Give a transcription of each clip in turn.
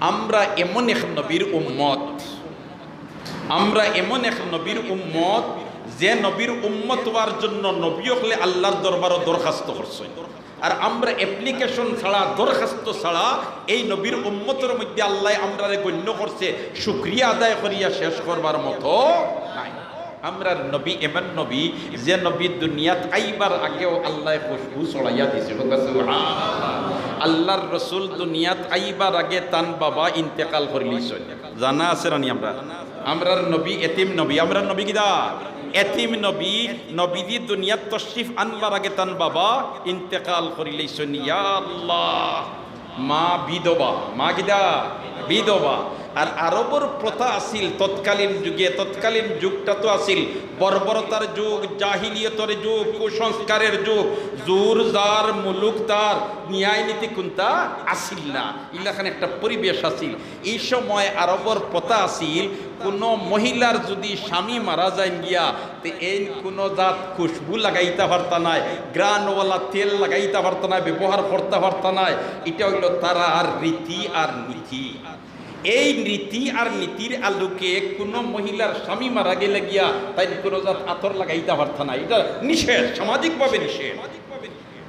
আমরা এমন এক নবীর উম্মত। আমরা এমন এক নবীর উম্মত যে নবীর উম্মত হওয়ার জন্য নবী হলে আল্লাহর দরবারও দরখাস্ত করছে। আর আমরা অ্যাপ্লিকেশন ছাড়া, দরখাস্ত ছাড়া এই নবীর উম্মতের মধ্যে আল্লাহ আমরা গণ্য করছে সুক্রিয়া আদায় করিয়া শেষ করবার মতো নাই। আমরা নবী, এমন নবী যে নবী দুনিয়াত আইবার আগেও আল্লাহ খুশবু ছড়াইয়া দিছে আল্লাহর রসুল দুনিয়াত আইবার আগে তান বাবা ইন্তেকাল করিলিছেন জানা আছে রানি আমরা? আমরার নবী এতিম নবী। আমরা নবী কিদা এতিম নবী নবীদি দুনিয়াত তশরিফ আনবার আগে তান বাবা ইন্তেকাল ইয়া আল্লাহ। মা বিধবা। মা কিদা বিধবা। আর আরবর প্রথা আছিল তৎকালীন যুগে, তৎকালীন যুগটা তো আছিল বর্বরতার যুগ, জাহিলিয়তর যুগ, কুসংস্কারের যুগ, জোর, জার, মুলুক, তার ন্যায় নীতি কোনটা আসিল না। ইলাখানে একটা পরিবেশ আছিল এই সময় আরবর প্রথা আছিল কোনো মহিলার যদি স্বামী মারা যায় গিয়া, তে এই কোনো জাত খুশবু লাগাইতে পারতা নাই, গ্রানওয়ালা তেল লাগাইতে পারতা নাই, ব্যবহার করতে পারতা নাই। এটা হইল তারা আর রীতি আর নীতি। এই নীতি আর নীতির আলোকে কোনো মহিলার স্বামী মারা গেলে গিয়া তাই কোনো জাত আতর লাগাইতে পারত না। এটা নিষেধ, সামাজিকভাবে নিষেধ।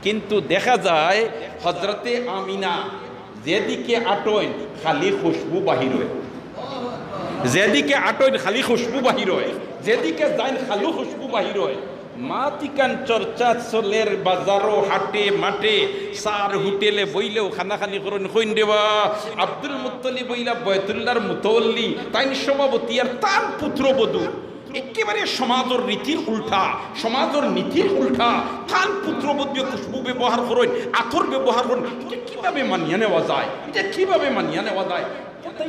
কিন্তু দেখা যায় হজরতে আমিনা যেদিকে আটইন, খালি খুশবু বাহির যেদিকে আটইন, খালি খুশবু বাহির যেদিকে যাইন, খালু খুশবু বাহির হয়। মাতিকান চর্চা চলের বাজারও হাটে মাঠে সার হোটেলে বইলেও খানাখানি করুন কইন দেবা। আব্দুল মুত্তলি বইলা বয়তুল্লার মুতল্লি তাইন সভাপতি আর তার পুত্রবধূ একেবারে সমাজের রীতির উল্টা, সমাজের নীতির উল্টা, তার পুত্রবধূ খুশবু ব্যবহার করেন আথর ব্যবহার করেন কীভাবে মানিয়ে নেওয়া যায়? এটা কীভাবে মানিয়ে নেওয়া যায়?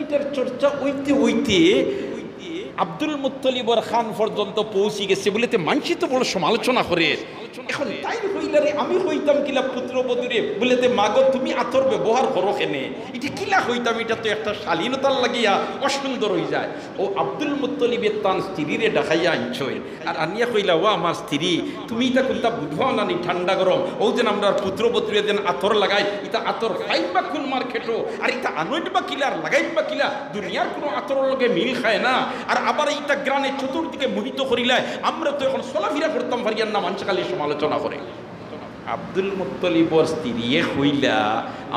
এটা চর্চা ওইতে ওইতে আব্দুল মুত্তলিবর খান পর্যন্ত পৌঁছে গেছে বলে তে তো বড় সমালোচনা করে। এখন তাই হইলারে আমি হইতাম কিলা পুত্রবধূরে বলেতে মাগো তুমি আতর ব্যবহার করো কেনে এটা কিলা হইতাম এটা তো একটা শালীনতার লাগিয়া অসুন্দর হয়ে যায়। ও আব্দুল মুত্তলিবের তান স্ত্রীরে ডাকাইয়া আনছই আর আনিয়া কইলা ও আমার স্ত্রী তুমি এটা কোনটা বুঝবাও না নি ঠান্ডা গরম ও যেন আমরা পুত্রবধূরে যেন আতর লাগাই এটা আতর ফাইন বা কোন মার খেটো। আর এটা আনইট বা কিলা আর লাগাইট বা কিলা দুনিয়ার কোনো আতরের লগে মিল খায় না। আর আবার এইটা গ্রানে চতুর্দিকে মোহিত করিলায় আমরা তো এখন চলাফেরা করতাম পারিয়ার না মানুষ খালি সমালোচনা করে। আব্দুল মুত্তলিবর স্ত্রী হইলা,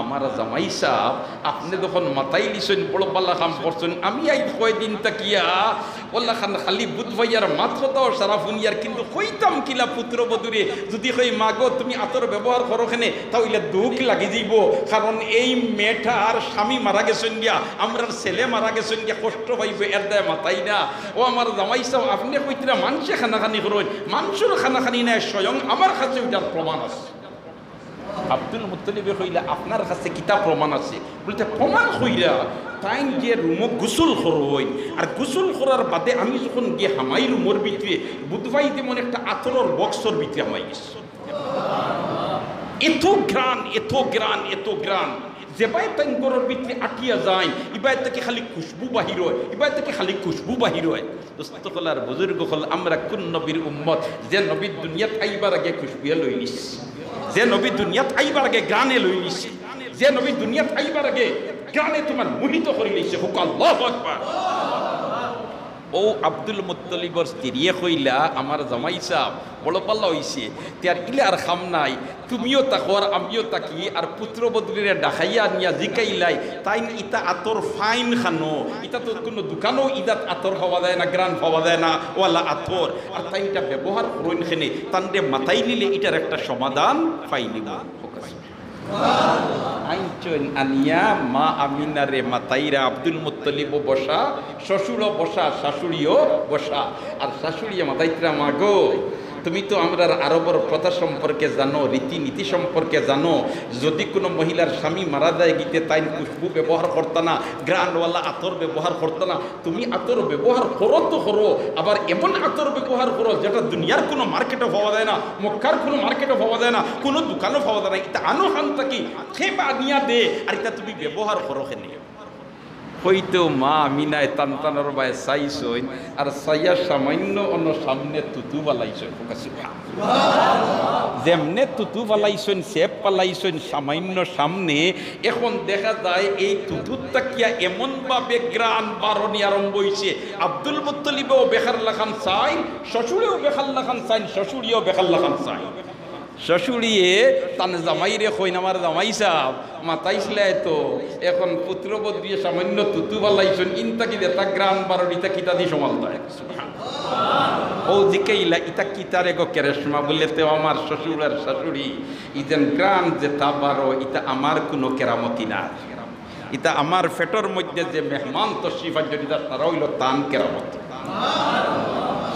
আমার জামাই সাহ আপনি যখন মাতাই দিছেন বড় পাল্লা কাম করছেন, আমি আই কয়দিন তাকিয়া ওল্লা খান, খালি বুধ ভাইয়ার মাত্র তো সারা কিন্তু কইতাম কিলা পুত্র বধুরে যদি কই, মাগো, তুমি আতর ব্যবহার করো খেনে তাহলে দুঃখ লাগি যাইব। কারণ এই মেয়েটার স্বামী মারা গেছেন গিয়া আমরা ছেলে মারা গেছেন গিয়া, কষ্ট পাইব, এর দেয় মাতাই না। ও আমার জামাই সাহ আপনি কইতরা মানুষে খানাখানি করেন মানুষের খানাখানি নেয় স্বয়ং আমার কাছে ওইটার প্রমাণ আছে। আব্দুল মুত্তলিবে হইলে আপনার কাছে কিতাব প্রমাণ আছে। বলতে, প্রমাণ হইলা তাই যে রুমো গুসল হই আর গুসল করার বাদে আমি যখন গিয়ে হামাই রুমোর ভিতরে বুধবাই যেমন একটা আতরর বক্সর ভিতরে হামাই গেছি। এত গ্রান এত গ্রান এত গ্রান। যেবাই তাই গরর ভিতরে আটিয়া যায় ইবাই থেকে খালি খুশবু বাহির হয় ইবাই থেকে খালি খুশবু বাহির হয়। দোস্তকলার বুজুর্গ হল আমরা কোন নবীর উম্মত যে নবীর দুনিয়াত আইবার আগে খুশবুয়া লই নিস? যে নবী দুনিয়াত আইবার আগে গানে লই নিস? যে নবী দুনিয়াত আইবার আগে গানে তোমার মোহিত করে নিছে? হুক আল্লাহ আকবার। ও আব্দুল মুত্তলিবর স্ত্রীয়ে কইলা, আমার জামাই সাহ বড় পাল্লা হইছে তার ইলে আর খাম নাই, তুমিও তাকো আর আমিও তাকি, আর পুত্র বদলিরে ডাকাইয়া নিয়া জিকাইলাই তাই ইতা আতর ফাইন খানো, ইতা তো কোনো দোকানও ইদাত আতর পাওয়া যায় না, গ্রান পাওয়া যায় না, ওয়ালা আতর। আর তাই এটা ব্যবহার করুন খেনে তান্ডে মাথায় নিলে এটার একটা সমাধান পাইনি আইনচন আনিয়া মা আমিনারে মাতাইরা আব্দুল মুত্তলিবও বসা শ্বশুরও বসা শাশুড়িও বসা আর শাশুড়িয়া মাতাইতরা মা গো তুমি তো আমরা আরবর প্রথা সম্পর্কে জানো, রীতিনীতি সম্পর্কে জানো। যদি কোনো মহিলার স্বামী মারা যায় গীতে তাই খুশবু ব্যবহার করতো না, গ্রানওয়ালা আতর ব্যবহার করতো না, তুমি আতর ব্যবহার করো তো করো, আবার এমন আতর ব্যবহার করো যেটা দুনিয়ার কোনো মার্কেটে পাওয়া যায় না, মক্কার কোনো মার্কেটে পাওয়া যায় না, কোনো দোকানও পাওয়া যায় না এটা আনো হান থাকি বা আনিয়া দে, আর এটা তুমি ব্যবহার করো কেন? হইতেও মা মিনায় টান টানার বায় চাইছই আর চাইয়া সামান্য অন্য সামনে তুতু বালাইছই যেমনে তুতু পালাইছেন সেপ পালাইছেন সামান্য সামনে, এখন দেখা যায় এই তুতুর তাকিয়া এমনভাবে গ্রান বারণি আরম্ভ হয়েছে আব্দুল মুত্তলিবেও বেখাল্লা লাখান চাই, শ্বশুরেও বেখাল্লা খান চাইন শ্বশুরিও বেখাল্লা খান চাই। শ্বশুরিয়ে, তান জামাই রে কইন আমার জামাই সাহ মাতাইছিলাই তো, এখন পুত্রবোধ দিয়ে সামান্য তুতু বালাইছেন ইনতা কি দেতা গ্রান বারণিতা কিতা দি সমাল দেয় ও দিকে ইলা, ইতা কিতারে গো কেরেশমা বললে তো আমার শ্বশুর আর শাশুড়ি ইতেন গ্রাম যে তা বারো, ইতা আমার কোনো কেরামতি না। ইতা আমার ফেটর মধ্যে যে মেহমান তশরিফার যদি তারা হইল তান কেরামত।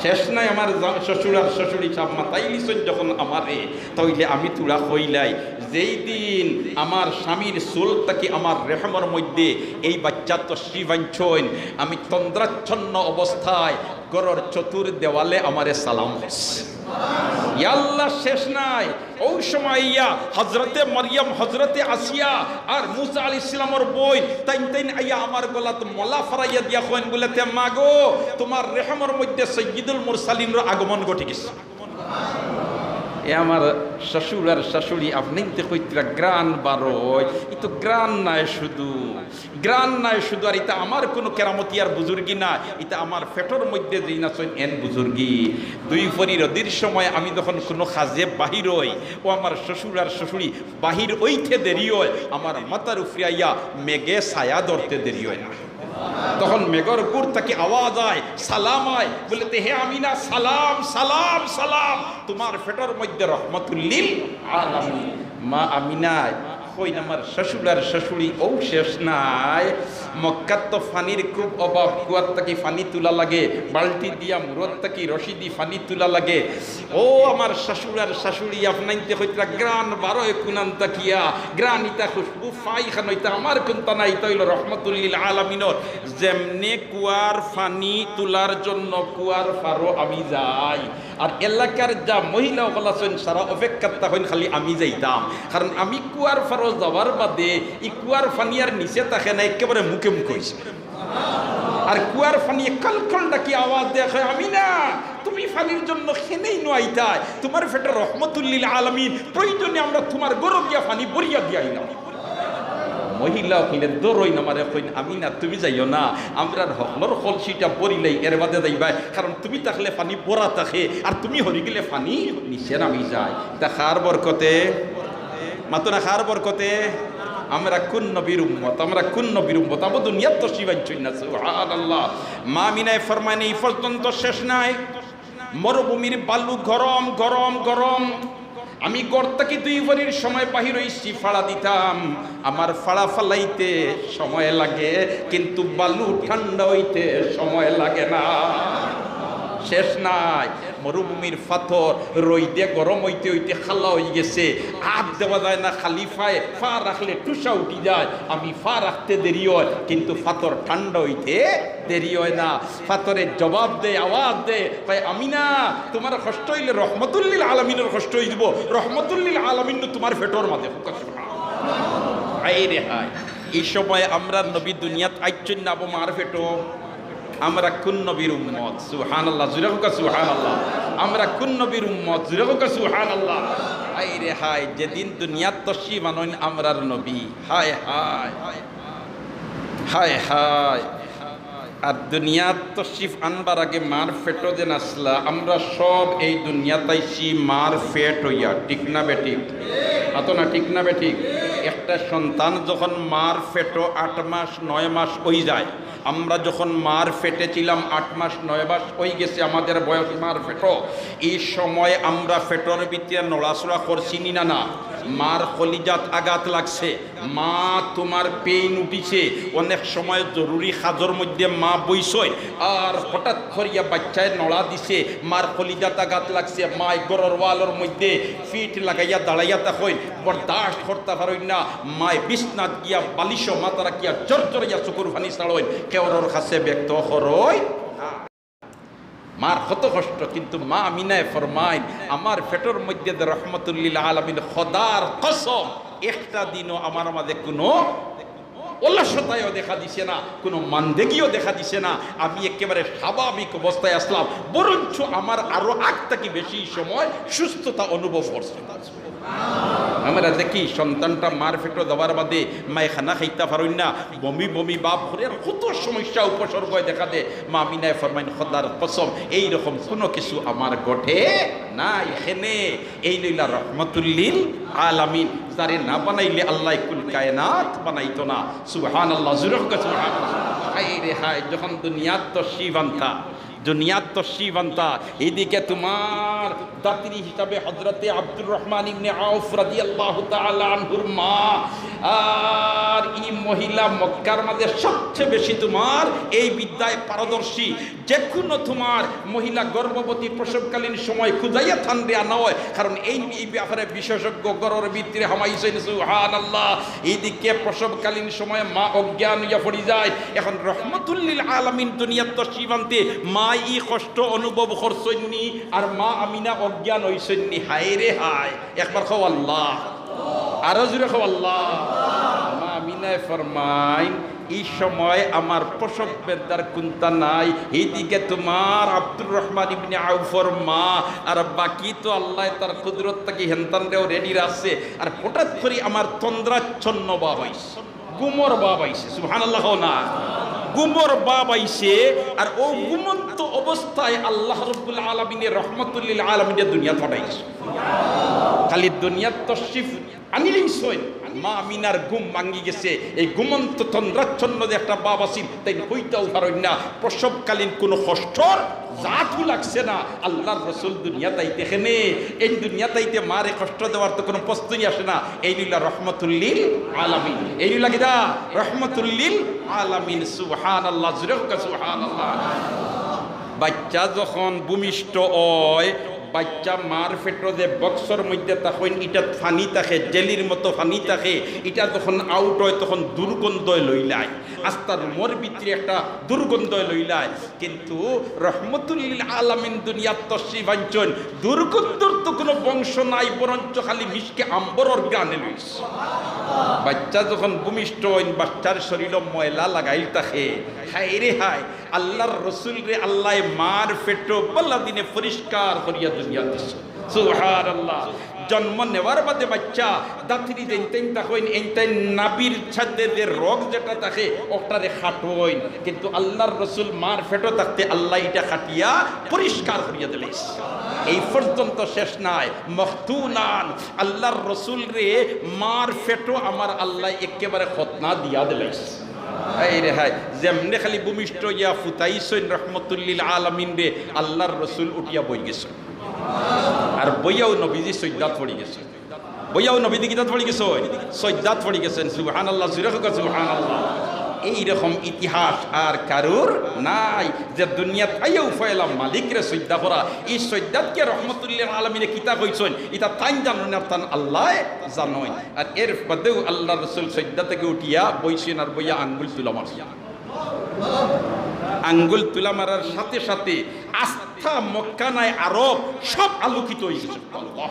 শেষ নাই আমার জা- শ্বশুর সব মাতাই লিছন যখন আমারে তাইলে আমি তুলা হইলাই। যেই দিন আমার স্বামীর সোল তাকে আমার রেহমর মধ্যে এই বাচ্চা তো শ্রী আমি তন্দ্রাচ্ছন্ন অবস্থায় গরর চতুর দেওয়ালে আমারে সালাম শেষ নাই। ওই সময় ইয়া হজরতে মারিয়াম হজরতে আসিয়া, আর মুসা আলী ইসলামর বই, তাইন তাইন আইয়া আমার গলাত মলা ফরাইয়া দিয়া কইন বলে তে মাগো, তোমার রেহমর মধ্যে সৈয়দুল মুরসালিনর আগমন ঘটে গেছে। এ আমার শ্বশুর আর শাশুড়ি, আপনি তো কইতরা গ্রান বারোয়। ই তো গ্রান নাই শুধু। গ্রান নাই শুধু, আর এটা আমার কোনো কেরামতি আর বুজুর্গি না এটা আমার ফেটর মধ্যে যেই না চইন এন বুজুর্গি। দুই ফরি রদির সময় আমি যখন কোনো খাজে বাহির হই, ও আমার শ্বশুর আর শাশুড়ি বাহির ওইতে দেরি হয়, আমার মাতার উফরিয়াইয়া মেঘে ছায়া ধরতে দেরি হয় না। তখন মেঘর গুড় তাকে আওয়াজ আয়, সালাম আয়, বলে তে হে আমিনা, সালাম সালাম সালাম। তোমার ফেটর মধ্যে রহমতুল্লিল আলামিন। মা আমিনায় কই আমার শ্বশুর আর ও শেষ নাই। তো ফানির খুব অভাব কুয়ার ফানি লাগে। দিয়া মুরত রশি দি ফানি লাগে। ও আমার শ্বশুর আর শাশুড়ি আপনাইতে গ্রান বারো কুনান তাকিয়া। গ্রান ইতা খুশবু ফাই খান আমার কুন্তা নাই তৈল রহমতুল্লিল যেমনে কুয়ার ফানি তোলার জন্য কুয়ার ফারো আমি যাই। আর এলাকার যা মহিলা বলাছেন সারা অপেক্ষা হইন খালি আমি যাইতাম। কারণ আমি কুয়ার ফারো যাওয়ার বাদে ই কুয়ার ফানি আর নিচে থাকে না, একেবারে মুখে মুখ হয়েছে আর কুয়ার ফানি কল ডাকি আওয়াজ দেখে আমি না তুমি ফানির জন্য খেনেই নোয়াইতাই তোমার ফেটে রহমতুল্লিল আলমিন, প্রয়োজনে আমরা তোমার গরব গিয়া ফানি বরিয়া দিয়াই না মহিলা কইলে, দরই নামারে কইন আমি না তুমি যাইও না। আমরা হকলর কলসিটা পরিলেই এর বাদে যাইবাই। কারণ তুমি থাকলে পানি পরা থাকে, আর তুমি হরি গেলে পানি নিচে নামি যায়। তা খার বরকতে মাতো না খার বরকতে, আমরা কোন নবীর উম্মত, আমরা কোন নবীর উম্মত? আবু দুনিয়াত তো শিবাঞ্চই না, সুবহানাল্লাহ। মা মিনায় ফরমায় এই পর্যন্ত শেষ নাই। মরুভূমির বালু গরম গরম গরম। আমি গর্তাকে দুই ভরির সময় বাহির হইছি, ফাড়া দিতাম। আমার ফাড়া ফালাইতে সময় লাগে, কিন্তু বালু ঠান্ডা হইতে সময় লাগে না। শেষ নাই। মরুভূমির পাথর রইদে গরম হইতে হইতে খালা হয়ে গেছে। আপ দেওয়া যায় না খালি ফায়ে ফা রাখলে টুসা উঠি যায়। আমি ফা রাখতে দেরি হয়, কিন্তু পাথর ঠান্ডা হইতে দেরি হয় না। পাথরের জবাব দে আওয়াজ দে ভাই আমি না তোমার কষ্ট হইলে রহমতুল্লিল আলমিনের কষ্ট হয়ে দিব রহমতুল্লিল আলমিন তোমার ফেটর মাঝে হাই রে হাই এই সময় আমরা নবী দুনিয়াত আইচন না মার ফেটো আমরা কোন নবীর উম্মত? সুহান আল্লাহ জুড়ে হোক সুহান আল্লাহ আমরা কোন নবীর উম্মত? জুড়ে হোক সুহান আল্লাহ হাই রে হাই যেদিন দুনিয়াত তসি মানন আমরার নবী। হায় হায় হায় হায়। আর দুনিয়াত তশিফ আনবার আগে মার ফেটো দেন আসলা, আমরা সব এই দুনিয়াতাইছি মার ফেট হইয়া, ঠিক না বেঠিক আতো না ঠিক না বেঠিক একটা সন্তান যখন মার ফেটো আট মাস, নয় মাস ওই যায়। আমরা যখন মার ফেটে ছিলাম আট মাস, নয় মাস ওই গেছে আমাদের বয়স মার ফেটো। এই সময় আমরা ফেটোর ভিতরে নড়াচড়া করছি না না? মার কলিজাত আঘাত লাগছে। মা তোমার পেইন উঠিছে। অনেক সময় জরুরি সাজর মধ্যে মা বইছয়। আর হঠাৎ করিয়া বাচ্চায় নড়া দিছে। মার কলিজাত আঘাত লাগছে। মাই গরর ওয়ালর মধ্যে ফিট লাগাইয়া দাঁড়াইয়া তখন বরদাস্ত করতে পারই না। মায় বিছনাত গিয়া বালিশ মাতারা গিয়া জর জরিয়া চকুর ফানি ছাড়ই কেওরর কাছে ব্যক্ত করই মার কত কষ্ট, কিন্তু মা মিনায় ফরমাইন আমার পেটের মধ্যে রহমতুল্লিল আলমিন খদার কসম, একটা দিনও আমার মাঝে কোনো অলসতায়ও দেখা দিছে না, কোনো মানদেগিও দেখা দিছে না। আমি একেবারে স্বাভাবিক অবস্থায় আসলাম, বরঞ্চ আমার আরও আগ থেকে বেশি সময় সুস্থতা অনুভব করছে। আমরা দেখি সন্তানটা মার ফেটো দেওয়ার বাদে মায়ে খানা খাইতে পারই না। বমি বমি বাপ করে কত সমস্যা উপসর্গ দেখা দে মা মিনায় ফরমাইন, খদার কসম, এই রকম কোনো কিছু আমার ঘটে না এখানে। এই লইলা রহমতুল্লিল আলামিন, যারে না বানাইলে আল্লাহ কুল কায়নাত বানাইতো না। সুবহান আল্লাহ জুরহ সুবহান হাই রে হাই যখন দুনিয়াত তো শিবান্তা দুনিয়াত তো শিবান্তা এদিকে তোমার দাত্রী হিসাবে হজরতে আব্দুর রহমান ইবনে আউফ মা আর এই মহিলা মক্কার সবচেয়ে বেশি তোমার এই বিদ্যায় পারদর্শী। যে কোনো তোমার মহিলা গর্ভবতী প্রসবকালীন সময় খুঁজাইয়া থানবে আনা হয়, কারণ এই ব্যাপারে বিশেষজ্ঞ গরর ভিত্তিরে হামাইছেন সুহান আল্লাহ এইদিকে প্রসবকালীন সময় মা অজ্ঞান হইয়া পড়ি যায়। এখন রহমতুল্লিল আলামিন দুনিয়ার শিবান্তে মা ই কষ্ট অনুভব করছন্নি, আর মা আমিনা অজ্ঞান হইছন্নি হায় রে হায়, একবার খাও আল্লাহ। আরও জুড়ে খাও আল্লাহ। মা আমিনায় ফরমাইন, এই সময় আমার প্রসব বেদার কুন্তা নাই। এইদিকে তোমার আব্দুর রহমান ইবনে আউফর মা, আর বাকি তো আল্লাহ তার কুদরত থেকে হেনতানরেও রেডি আছে আর হঠাৎ করে আমার তন্দ্রাচ্ছন্ন বাব আইছে গুমর বাব আইছে সুবহানাল্লাহ না। গুমর বাব আইছে, আর ও গুমন্ত অবস্থায় আল্লাহ রব্বুল আলমিনের রহমতুল্লিল আলমিনের দুনিয়া পাঠাইছে খালি দুনিয়ার তশিফ আনিলেই সই মা আমিনার ঘুম ভাঙ্গি গেছে। এই ঘুমন্ত তন্দ্রাচ্ছন্ন যে একটা বাপ আছিল তাই হইতেও পারেন না প্রসবকালীন কোনো কষ্টর জাতও লাগছে না। আল্লাহর রসুল দুনিয়া তাই দেখেনে এই দুনিয়া তাইতে মারে কষ্ট দেওয়ার তো কোনো প্রশ্নই আসে না। এই লীলা রহমতুল্লিল আলামিন। এই লীলা কিদা রহমতুল্লিল আলামিন সুবহান আল্লাহ জুরে সুবহান আল্লাহ বাচ্চা যখন ভূমিষ্ঠ হয় বাচ্চা মার ফেটো যে বক্সর মধ্যে তখন এটা ফানি থাকে জেলির মতো ফানি থাকে এটা যখন আউট হয়, তখন দুর্গন্ধ লইলায় আস্তার মোর ভিতরে একটা দুর্গন্ধ লইলায় কিন্তু রহমতুল্লিল আলামিন দুনিয়ার তসিবাঞ্চন দুর্গন্ধর তো কোনো বংশ নাই বরঞ্চ খালি মিশকে আম্বরর গানে লইস বাচ্চা যখন ভূমিষ্ঠ হইন, বাচ্চার শরীর ময়লা লাগাইল থাকে হায় রে হাই আল্লাহর রসুল রে আল্লাহ মার ফেটো বল্লা দিনে পরিষ্কার করিয়া দুনিয়া আল্লাহ জন্ম নেওয়ার বাদে বাচ্চা দাঁতরি দেন তেন তাকইন এনতেন নাবির ছাদে যে রোগ যেটা থাকে, ওটারে খাটোইন কিন্তু আল্লাহর রসুল মার ফেটো থাকতে আল্লাহ এটা খাটিয়া পরিষ্কার করিয়া দিলিস এই পর্যন্ত শেষ নাই। মখতুনান আল্লাহর রসুল রে মার ফেটো আমার আল্লাহ একেবারে খতনা দিয়া দিলাইস যেমনে খালি ভূমিষ্ঠ ইয়া ফুতাইছেন রহমতুল্লিল আলামিন রে, আল্লাহর রসুল উঠিয়া বই গেছে। আর বইয়াও নবীজি সৈদাত পড়ি গেছে। বইয়াও নবীজি কিতাত পড়ি গেছে সৈদাত পড়ি গেছেন সুবহান আল্লাহ সুবহান আল্লাহ এইরকম ইতিহাস আর কারুর নাই যে দুনিয়াত আইও ফয়লাম মালিকরে সৈদ্যা করা। এই সৈদ্যাতকে রহমতুল্লাহ আলমিনে কিতা কইছেন? এটা তাইন জানো না তান আল্লাহ জানোই। আর এর বাদেও আল্লাহ রসুল সৈদ্যা থেকে উঠিয়া বইছেন আর বইয়া আঙ্গুল তুলা মারছেন আঙ্গুল তুলা মারার সাথে সাথে আস্থা মক্কানায় আরব, সব আলোকিত হয়ে আল্লাহ।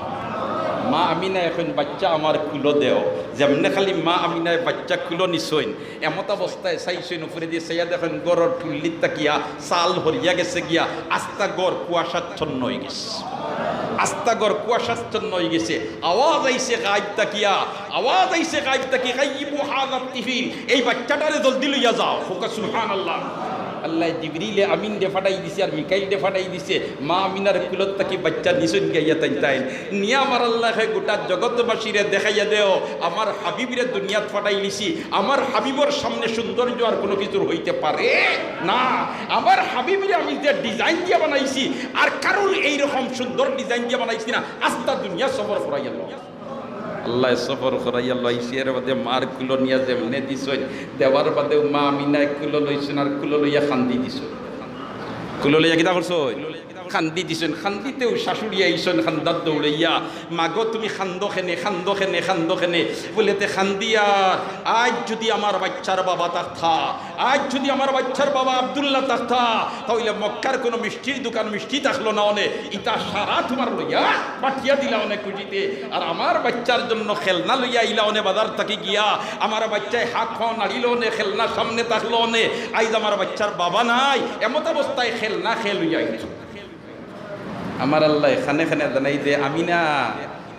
মা আমিনা এখন বাচ্চা আমার কুলো দেও। যেমনে খালি মা আমিনায় বাচ্চা কুলো নিছইন এমত অবস্থায় চাইছইন উপরে দিয়ে চাইয়া দেখেন গড়র ঠুল্লিত তাকিয়া, চাল হরিয়া গেছে গিয়া, আস্তা গড় কুয়াশাচ্ছন্ন হয়ে গেছে। আস্তাগর কুয়াশাচ্ছন্ন হয়ে গেছে। আওয়াজ আইছে গাইব তাকিয়া, আওয়াজ আইছে গাইব তাকি গাইবু হাজার টিফিন এই বাচ্চাটারে জলদি লইয়া যাও। ফোকা সুবহানাল্লাহ। আল্লাহ জিবরিলে আমিন দে ফাটাই দিছে আর মিকাইল দে ফাটাই দিছে। মা আমিনার কুলত তাকি বাচ্চা নিছুন গাইয়া তাই তাই নিয়া আমার আল্লাহ গোটা জগৎবাসীরে দেখাইয়া দেও, আমার হাবিবিরে দুনিয়াত ফাটাই লিছি। আমার হাবিবর সামনে সৌন্দর্য আর কোনো কিছুর হইতে পারে না। আমার হাবিবিরে আমি যে ডিজাইন দিয়ে বানাইছি, আর কারোর এইরকম সুন্দর ডিজাইন দিয়ে বানাইছি না, আস্তা দুনিয়া সফর করাইয়া আল্লাহ সফর করাইয়া আল্লাহ এর বাদে মার কুলো নিয়া যেমনে দিছ দেওয়ার বাদে মা মিনায় কুলো লইছেন আর কুলো লইয়া খান্দি দিছ কুলো লইয়া কিতা করছ খান্দি দিছেন, খান্দিতেও শাশুড়ি আইসন খান্দার দৌড়াইয়া, মাগো, তুমি খান্দ খেনে খান্দ খেনে খান্দ খেনে বলেতে খান্দিয়া, আজ যদি আমার বাচ্চার বাবা থাকতা আজ যদি আমার বাচ্চার বাবা আবদুল্লাহ থাকতা তাহলে মক্কার কোনো মিষ্টির দোকান মিষ্টি থাকল না অনে ইটা সারা তোমার লইয়া পাঠিয়া দিলা অনেক খুঁজিতে। আর আমার বাচ্চার জন্য খেলনা লইয়া ইলা অনে বাজার থাকি গিয়া, আমার বাচ্চায় হাত খাওয়া নাড়িল অনে খেলনা সামনে থাকল অনে আইজ আমার বাচ্চার বাবা নাই, এমত অবস্থায় খেলনা খেল লইয়া আইছো। আমার আল্লাহ এখানে এখানে জানাই দে আমি না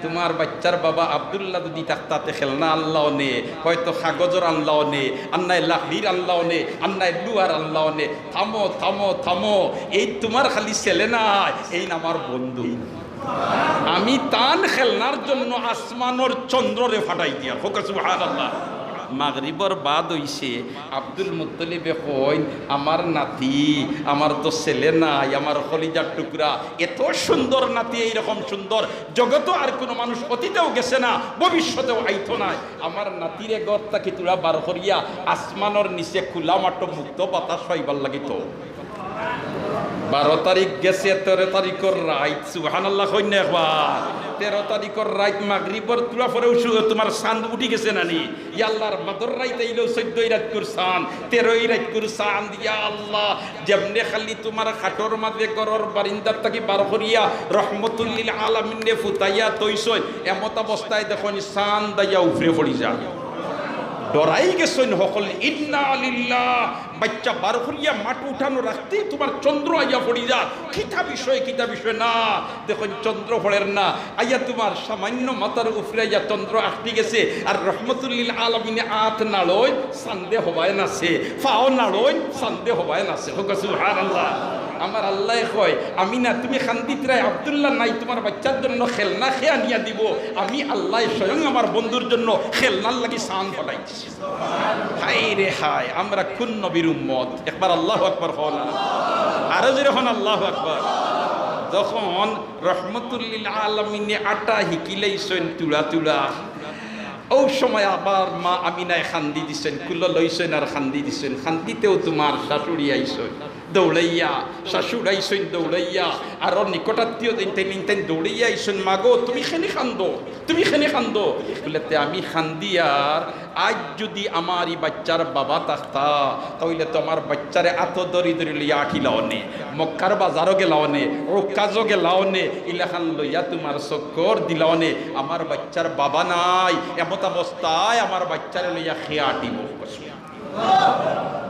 তোমার বাচ্চার বাবা আবদুল্লাহ যদি তাক্তাতে খেলনা আল্লাহ নে, হয়তো কাগজর আল্লাহ নে, আন্নায় লাহির আল্লাহ নে, আন্নায় লুয়ার আল্লাহ নে, থামো থামো থামো, এই তোমার খালি ছেলে না, এই আমার বন্ধু। আমি তান খেলনার জন্য আসমানোর চন্দ্ররে ফাটাই দিয়া, হোক সুহান আল্লাহ মাগরিবর বাদ হইছে। আব্দুল মুত্তলিবে কইন, আমার নাতি, আমার তো ছেলে নাই, আমার কলিজার টুকরা, এত সুন্দর নাতি, এইরকম সুন্দর। জগত আর কোনো মানুষ অতীতেও গেছে না, ভবিষ্যতেও আইতো নাই। আমার নাতিরে গড় তাকে তুলা বার করিয়া আসমানোর নিচে খোলা মাঠ মুক্ত বাতাস পাইবার লাগিত। বারো তারিখ গেছে, তেরো তারিখর রাইত সুহান আল্লাহ কইন একবার। তেরো তারিখর রাইত মাগরিবর তুলা পরেও তোমার চাঁদ উঠি গেছে নানি ইয়াল্লার মাদর রাইত আইলেও চোদ্দই রাত কর চান তেরোই রাত কর চান দিয়া আল্লাহ। যেমনে খালি তোমার খাটর মাঝে গরর বারিন্দার থাকি বার করিয়া রহমতুল্লিল আলামিনে ফুতাইয়া তৈসই, এমত অবস্থায় দেখুন চান দাইয়া উফরে পড়ি যা ডরাই গেছেন সকল ইন্না আলিল্লাহ বাচ্চা বার করিয়া মাঠ উঠানো রাখতেই তোমার চন্দ্র আইয়া পড়ি যা। কিতা বিষয় কিতা বিষয় না। দেখুন, চন্দ্র পড়ের না। আইয়া তোমার সামান্য মাতার উপরে আইয়া চন্দ্র আসতে গেছে। আর রহমতুল্লিল আলমিনে আত নাড়ই সান্দে হবায় নাছে ফাও নাড়ই সান্দে হবায় নাছে হোক সুহার আল্লাহ আমার আল্লাহ কয়, আমি না, তুমি খান্দিত রায় আবদুল্লাহ নাই, তোমার বাচ্চার জন্য খেলনা খেয়া নিয়া দিব। আমি আল্লাহ স্বয়ং আমার বন্ধুর জন্য খেলনার লাগি সান ফটাইছি হাই রে হাই আমরা কোন নবীর উম্মত? একবার আল্লাহ আকবর হল আরও যেরকম আল্লাহ আকবর। যখন রহমতুল্লিল আলমিনে আটা হিকিলেইছেন তুলা তুলা, ও সময় আবার মা আমিনায় খান্দি দিছেন কুলো লইছেন আর খান্দি দিছেন। খান্দিতেও তোমার শাশুড়ি আইসেন। দৌড়াইয়া শাশুড় আইসেন দৌড়াইয়া আর নিকটাত্মীয় দিন তেন দৌড়াইয়া আইসেন মাগো তুমি খেনে খান্দো তুমি খেনে খান্দো বলেতে আমি খান্দিয়ার আজ যদি আমার এই বাচ্চার বাবা থাকতা তাহলে তো আমার বাচ্চারে এত দরি দরি লইয়া আঠিলাও নে মক্কার বাজারও গেলাও নে ও কাজও গেলাও নে ইলাখান লইয়া তোমার চক্কর দিলাও নে আমার বাচ্চার বাবা নাই এমত অবস্থায় আমার বাচ্চারে লইয়া খেয়ে আটিব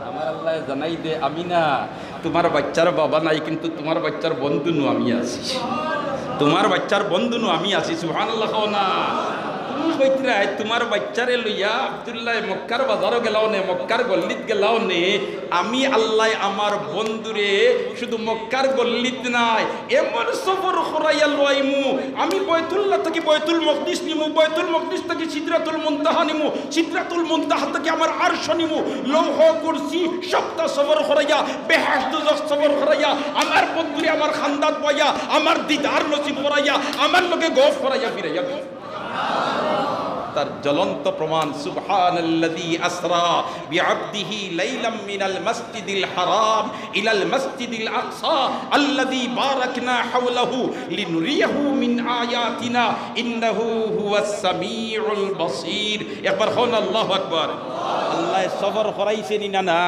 আমার আল্লাহ জানাই দে আমি না তোমার বাচ্চার বাবা নাই, কিন্তু তোমার বাচ্চার বন্ধু নু আমি আছি। তোমার বাচ্চার বন্ধু নু আমি আছি সুহান না। কইতরাই তোমার বাচ্চারে লইয়া আব্দুল্লাহ মক্কার বাজারও গেলাও নে মক্কার গল্লিত গেলাও নে আমি আল্লাহ আমার বন্ধুরে শুধু মক্কার গল্লিত নাই, এমন সফর খরাইয়া লইমু। আমি বয়তুল্লাহ থেকে বয়তুল মকদিস নিমু বয়তুল মকদিস থেকে সিদরাতুল মুনতাহা নিমু, সিদরাতুল মুনতাহা থেকে আমার আরশ নিমু। লৌহ, কুরসি, সপ্তা সফর খরাইয়া বেহাস দুজক সফর খরাইয়া আমার বন্ধুরে, আমার খান্দাত বইয়া আমার দিদার নসিব করাইয়া, আমার লোকে গফ করাইয়া ফিরাইয়া তার জ্বলন্ত প্রমাণ, সুবহানাল্লাযী আসরা বিআবদিহি লাইলাম মিনাল মাসজিদিল হারাম ইলাল মাসজিদিল আকসা আল্লাযী বারাকনা হাওলাহু লিনুরিয়াহু মিন আয়াতিনা ইন্নাহু হুয়াস সামিউল বাসীর। একবার হন, আল্লাহু আকবার। আল্লাহ সবর করাইছেন না না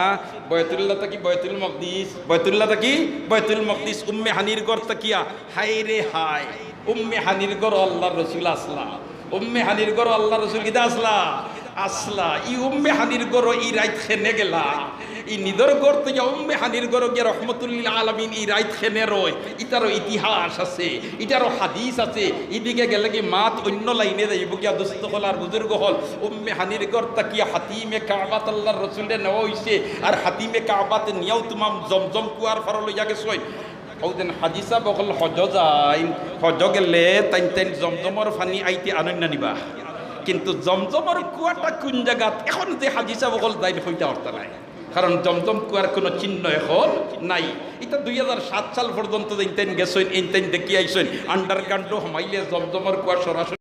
বয়তুল্লাহ তাকি বয়তুল মকদিস। বয়তুল্লাহ তাকি বয়তুল মকদিস। উম্মে হানির গড় তাকিয়া। হায় রে হায়, উম্মে হানির গড় আল্লাহর রাসূল আসলা উম্মে হানির গরো আল্লাহ রসুল গীতা আসলা। আসলা। ই উম্মে হানির গরো ই রাইত খেনে গেলা। ই নিদর গর তো উম্মে হানির গরো গিয়ে রহমতুল্লাহ আলমিন ই রাইত খেনে রয়। ইটারও ইতিহাস আছে ইটারও হাদিস আছে। ইদিকে গেলে কি মাত অন্য লাইনে যাইব গিয়া দুস্থ হল আর বুজুর্গ হল। উম্মে হানির গর তাকিয়া হাতিমে কাবাত আল্লাহর রসুলে নেওয়া হইছে? আর হাতিমে কাবাত নিয়াও তোমাম জমজম কুয়ার ফার লইয়া গেছই ওদিন হাদিসা বকল হজ যাই হজ গেলে তাই তাই জমজমর ফানি আইতে আনন্য নিবা। কিন্তু জমজমর কুয়াটা কোন জায়গাত এখন যে হাদিসা বকল যাই হইতে অর্থ নাই। কারণ জমজম কুয়ার কোনো চিহ্ন এখন নাই। এটা দুই হাজার সাত সাল পর্যন্ত ইনতেন গেছেন ইনতেন দেখি আইসেন আন্ডারগ্রাউন্ড হমাইলে জমজমর কুয়া সরাসরি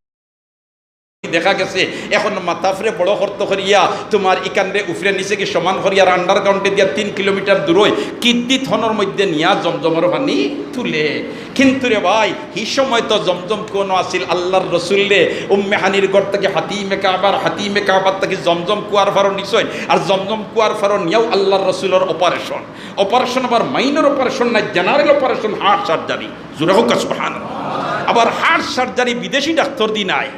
দেখা গেছে? এখন মাথাফরে বড় কর্ত করিয়া তোমার ইকানরে উফরে নিচে কি সমান করিয়ার আন্ডারগ্রাউন্ডে দিয়া তিন কিলোমিটার দূরই কিদ্দি থনের মধ্যে নিয়া জমজমের পানি তুলে। কিন্তু রে ভাই, এই সময় তো জমজম কোন আসিল আল্লাহর রসুল্লে উম্মে হানির ঘর থেকে হাতিমে কাবার হাতিমে কাবার থেকে জমজম কুয়ার ফারো নিশ্চয় আর জমজম কুয়ার ফারো নিয়েও আল্লাহর রসুলের অপারেশন অপারেশন আবার মাইনর অপারেশন না জেনারেল অপারেশন হার্ট সার্জারি জুড়ে হোক আবার হার্ট সার্জারি বিদেশি ডাক্তার দি নাই।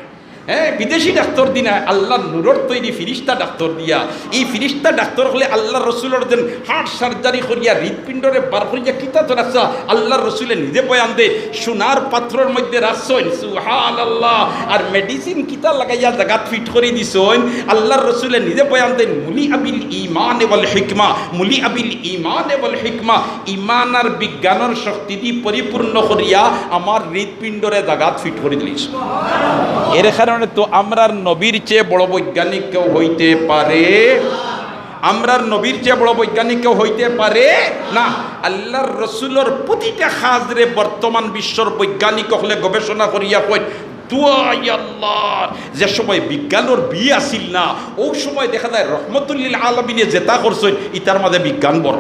হ্যাঁ বিদেশি ডাক্তার দি নাই আল্লাহ নুরর তৈরি ফিরিস্তা ডাক্তার দিয়া। এই ফিরিস্তা ডাক্তার হলে আল্লাহ রসুলের যেন হার্ট সার্জারি করিয়া হৃদপিণ্ডরে বার করিয়া কিতা তো রাখছা? আল্লাহ রসুলে নিজে বয়ান দে, সোনার পাত্রের মধ্যে রাখছইন সুহান আল্লাহ আর মেডিসিন কিতা লাগাইয়া জাগাত ফিট করে দিছইন? আল্লাহর রসুলে নিজে বয়ান দেন মুলি আবিল ইমান বল হিকমা, মুলি আবিল ইমান বল হিকমা। ইমান আর বিজ্ঞানের শক্তি দি পরিপূর্ণ করিয়া আমার হৃদপিণ্ডরে জাগাত ফিট করে দিলিস। এর কারণে তো আমরার নবীর চেয়ে বড় বৈজ্ঞানিক কেউ হইতে পারে আমরার নবীর চেয়ে বড় বৈজ্ঞানিক কেউ হইতে পারে না। আল্লাহর রসুলের প্রতিটা খাজরে বর্তমান বিশ্বর বৈজ্ঞানিক হলে গবেষণা করিয়া কই যে সময় বিজ্ঞানের বিয়ে আসিল না ওই সময় দেখা যায় রহমতুল্লিল আলমিনে জেতা করছেন, ইতার মাঝে বিজ্ঞান বড়